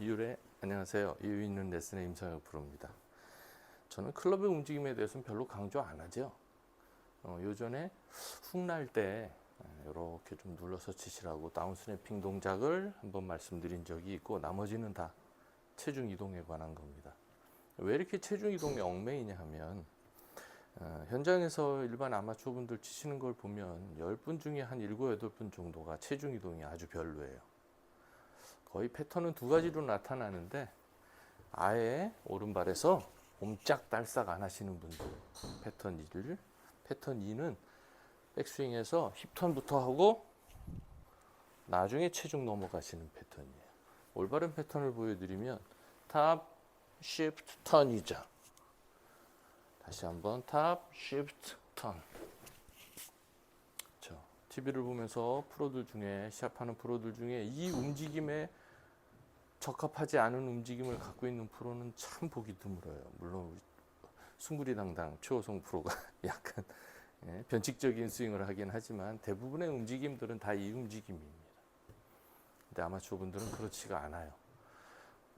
이율의 안녕하세요. 이유 있는 레슨의 임상혁 프로입니다. 저는 클럽의 움직임에 대해서는 별로 강조 안 하죠. 어, 요전에 훅 날 때 이렇게 좀 눌러서 치시라고 다운 스냅핑 동작을 한번 말씀드린 적이 있고 나머지는 다 체중 이동에 관한 겁니다. 왜 이렇게 체중 이동에 얽매이냐 하면 어, 현장에서 일반 아마추어 분들 치시는 걸 보면 10분 중에 한 7, 8분 정도가 체중 이동이 아주 별로예요. 거의 패턴은 두 가지로 나타나는데 아예 오른발에서 옴짝달싹 안 하시는 분들 패턴 1을 패턴 2는 백스윙에서 힙턴부터 하고 나중에 체중 넘어가시는 패턴이에요. 올바른 패턴을 보여드리면 탑, 쉬프트, 턴이죠. 다시 한번 탑, 쉬프트, 턴. 저 TV를 보면서 프로들 중에 시합하는 프로들 중에 이 움직임에 적합하지 않은 움직임을 갖고 있는 프로는 참 보기 드물어요. 물론 숭구리당당 최호성 프로가 약간 예, 변칙적인 스윙을 하긴 하지만 대부분의 움직임들은 다 이 움직임입니다. 근데 아마추어 분들은 그렇지가 않아요.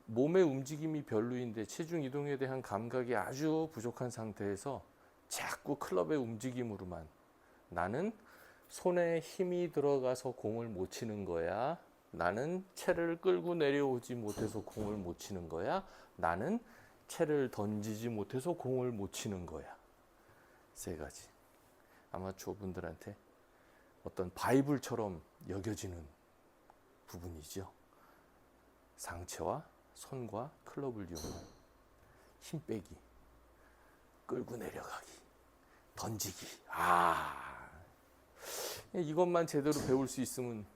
몸의 움직임이 별로인데 체중 이동에 대한 감각이 아주 부족한 상태에서 자꾸 클럽의 움직임으로만 나는 손에 힘이 들어가서 공을 못 치는 거야. 나는 채를 끌고 내려오지 못해서 공을 못 치는 거야. 나는 채를 던지지 못해서 공을 못 치는 거야. 세 가지. 아마추어 분들한테 어떤 바이블처럼 여겨지는 부분이죠. 상체와 손과 클럽을 이용한 힘 빼기, 끌고 내려가기, 던지기. 아, 이것만 제대로 배울 수 있으면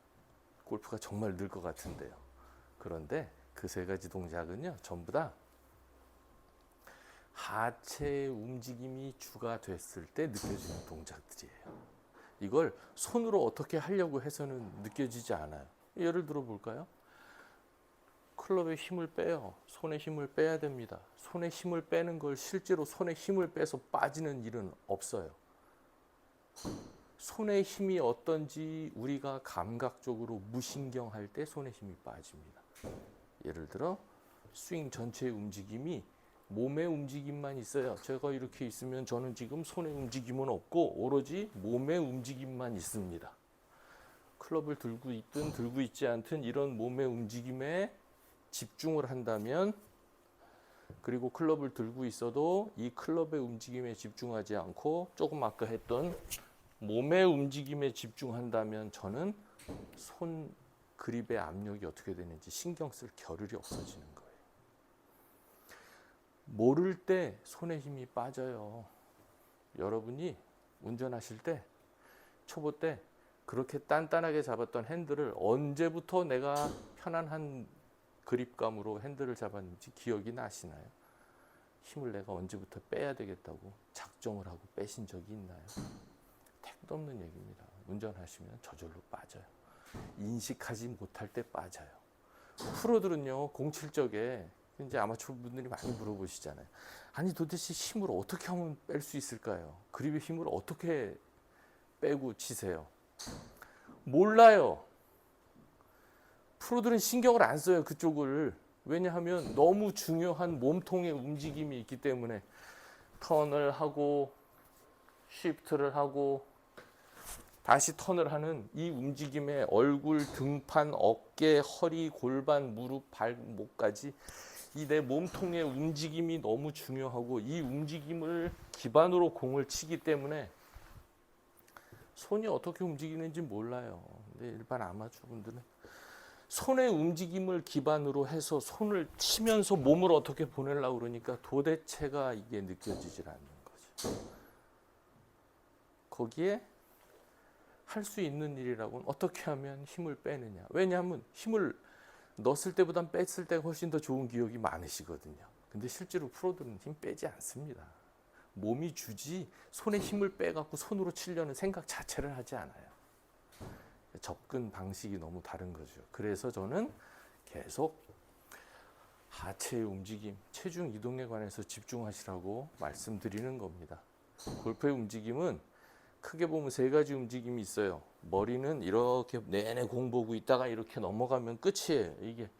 골프가 정말 늘 것 같은데요. 그런데 그 세 가지 동작은요, 전부 다 하체의 움직임이 주가 됐을 때 느껴지는 동작들이에요. 이걸 손으로 어떻게 하려고 해서는 느껴지지 않아요. 예를 들어 볼까요? 클럽에 힘을 빼요. 손에 힘을 빼야 됩니다. 손에 힘을 빼는 걸 실제로 손에 힘을 빼서 빠지는 일은 없어요. 손의 힘이 어떤지 우리가 감각적으로 무신경할 때 손의 힘이 빠집니다. 예를 들어 스윙 전체의 움직임이 몸의 움직임만 있어요. 제가 이렇게 있으면 저는 지금 손의 움직임은 없고 오로지 몸의 움직임만 있습니다. 클럽을 들고 있든 들고 있지 않든 이런 몸의 움직임에 집중을 한다면 그리고 클럽을 들고 있어도 이 클럽의 움직임에 집중하지 않고 조금 아까 했던 몸의 움직임에 집중한다면 저는 손 그립의 압력이 어떻게 되는지 신경 쓸 겨를이 없어지는 거예요. 모를 때 손에 힘이 빠져요. 여러분이 운전하실 때 초보 때 그렇게 단단하게 잡았던 핸들을 언제부터 내가 편안한 그립감으로 핸들을 잡았는지 기억이 나시나요? 힘을 내가 언제부터 빼야 되겠다고 작정을 하고 빼신 적이 있나요? 택도 없는 얘기입니다. 운전하시면 저절로 빠져요. 인식하지 못할 때 빠져요. 프로들은요, 공칠 적에 이제 아마추어 분들이 많이 물어보시잖아요. 아니 도대체 힘을 어떻게 하면 뺄 수 있을까요? 그립의 힘을 어떻게 빼고 치세요? 몰라요. 프로들은 신경을 안 써요, 그쪽을. 왜냐하면 너무 중요한 몸통의 움직임이 있기 때문에 턴을 하고 쉬프트를 하고 다시 턴을 하는 이 움직임에 얼굴, 등판, 어깨, 허리, 골반, 무릎, 발목까지 이 내 몸통의 움직임이 너무 중요하고 이 움직임을 기반으로 공을 치기 때문에 손이 어떻게 움직이는지 몰라요. 근데 일반 아마추어 분들은 손의 움직임을 기반으로 해서 손을 치면서 몸을 어떻게 보내려고 그러니까 도대체가 이게 느껴지질 않는 거죠. 거기에 할 수 있는 일이라고는 어떻게 하면 힘을 빼느냐. 왜냐하면 힘을 넣었을 때보단 뺐을 때가 훨씬 더 좋은 기억이 많으시거든요. 근데 실제로 프로들은 힘 빼지 않습니다. 몸이 주지 손에 힘을 빼갖고 손으로 치려는 생각 자체를 하지 않아요. 접근 방식이 너무 다른 거죠. 그래서 저는 계속 하체의 움직임, 체중 이동에 관해서 집중하시라고 말씀드리는 겁니다. 골프의 움직임은 크게 보면 세 가지 움직임이 있어요. 머리는 이렇게 내내 공 보고 있다가 이렇게 넘어가면 끝이에요. 이게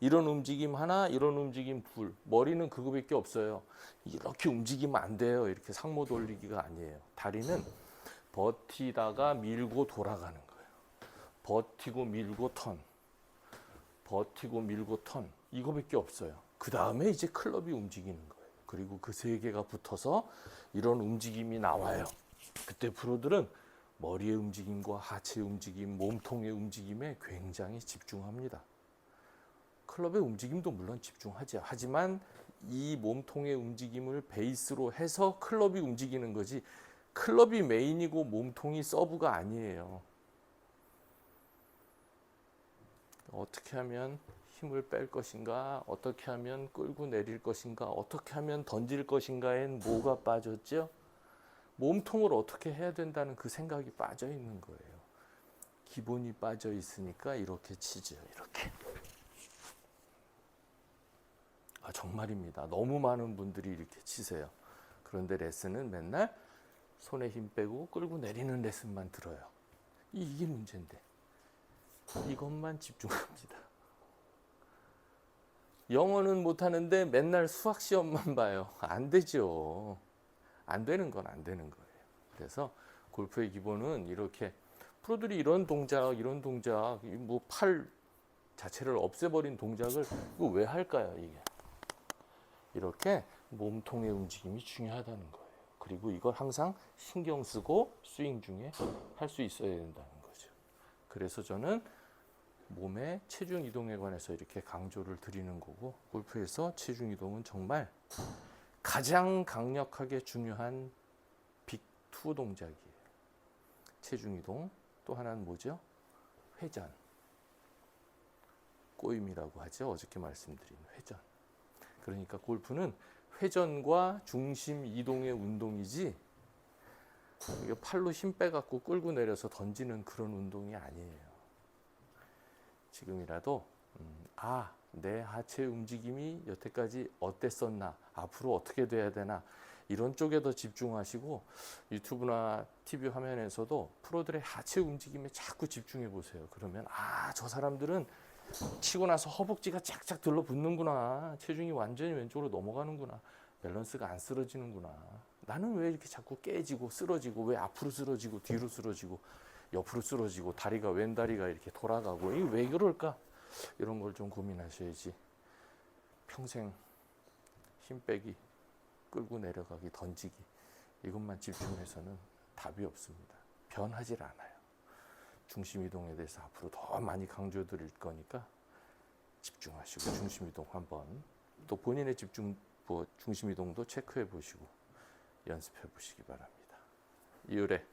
이런 움직임 하나, 이런 움직임 둘. 머리는 그거밖에 없어요. 이렇게 움직이면 안 돼요. 이렇게 상모 돌리기가 아니에요. 다리는 버티다가 밀고 돌아가는 거예요. 버티고 밀고 턴. 버티고 밀고 턴. 이거밖에 없어요. 그 다음에 이제 클럽이 움직이는 거예요. 그리고 그 세 개가 붙어서 이런 움직임이 나와요. 그때 프로들은 머리의 움직임과 하체 움직임, 몸통의 움직임에 굉장히 집중합니다. 클럽의 움직임도 물론 집중하죠. 하지만 이 몸통의 움직임을 베이스로 해서 클럽이 움직이는 거지 클럽이 메인이고 몸통이 서브가 아니에요. 어떻게 하면 힘을 뺄 것인가, 어떻게 하면 끌고 내릴 것인가, 어떻게 하면 던질 것인가엔 뭐가 빠졌죠? 몸통을 어떻게 해야 된다는 그 생각이 빠져 있는 거예요. 기본이 빠져 있으니까 이렇게 치죠. 이렇게. 아, 정말입니다. 너무 많은 분들이 이렇게 치세요. 그런데 레슨은 맨날 손에 힘 빼고 끌고 내리는 레슨만 들어요. 이- 이게 문제인데. 이것만 집중합니다. 영어는 못하는데 맨날 수학 시험만 봐요. 안 되죠. 안 되는 건 안 되는 거예요. 그래서 골프의 기본은 이렇게 프로들이 이런 동작, 이런 동작, 뭐 팔 자체를 없애버린 동작을 왜 할까요? 이게 이렇게 몸통의 움직임이 중요하다는 거예요. 그리고 이걸 항상 신경 쓰고 스윙 중에 할 수 있어야 된다는 거죠. 그래서 저는 몸의 체중 이동에 관해서 이렇게 강조를 드리는 거고 골프에서 체중 이동은 정말 가장 강력하게 중요한 빅2 동작이에요. 체중 이동 또 하나는 뭐죠? 회전. 꼬임이라고 하죠. 어저께 말씀드린 회전. 그러니까 골프는 회전과 중심 이동의 운동이지 팔로 힘 빼갖고 끌고 내려서 던지는 그런 운동이 아니에요. 지금이라도 음, 아, 내 하체 움직임이 여태까지 어땠었나, 앞으로 어떻게 돼야 되나 이런 쪽에 더 집중하시고 유튜브나 TV 화면에서도 프로들의 하체 움직임에 자꾸 집중해 보세요. 그러면 아, 저 사람들은 치고 나서 허벅지가 쫙쫙 들러붙는구나. 체중이 완전히 왼쪽으로 넘어가는구나. 밸런스가 안 쓰러지는구나. 나는 왜 이렇게 자꾸 깨지고 쓰러지고 왜 앞으로 쓰러지고 뒤로 쓰러지고 옆으로 쓰러지고 다리가 왼 다리가 이렇게 돌아가고 이게 왜 그럴까? 이런 걸 좀 고민하셔야지. 평생 힘 빼기, 끌고 내려가기, 던지기 이것만 집중해서는 답이 없습니다. 변하질 않아요. 중심 이동에 대해서 앞으로 더 많이 강조 드릴 거니까 집중하시고 중심 이동 한번 또 본인의 집중 뭐 중심 이동도 체크해 보시고 연습해 보시기 바랍니다. 이율의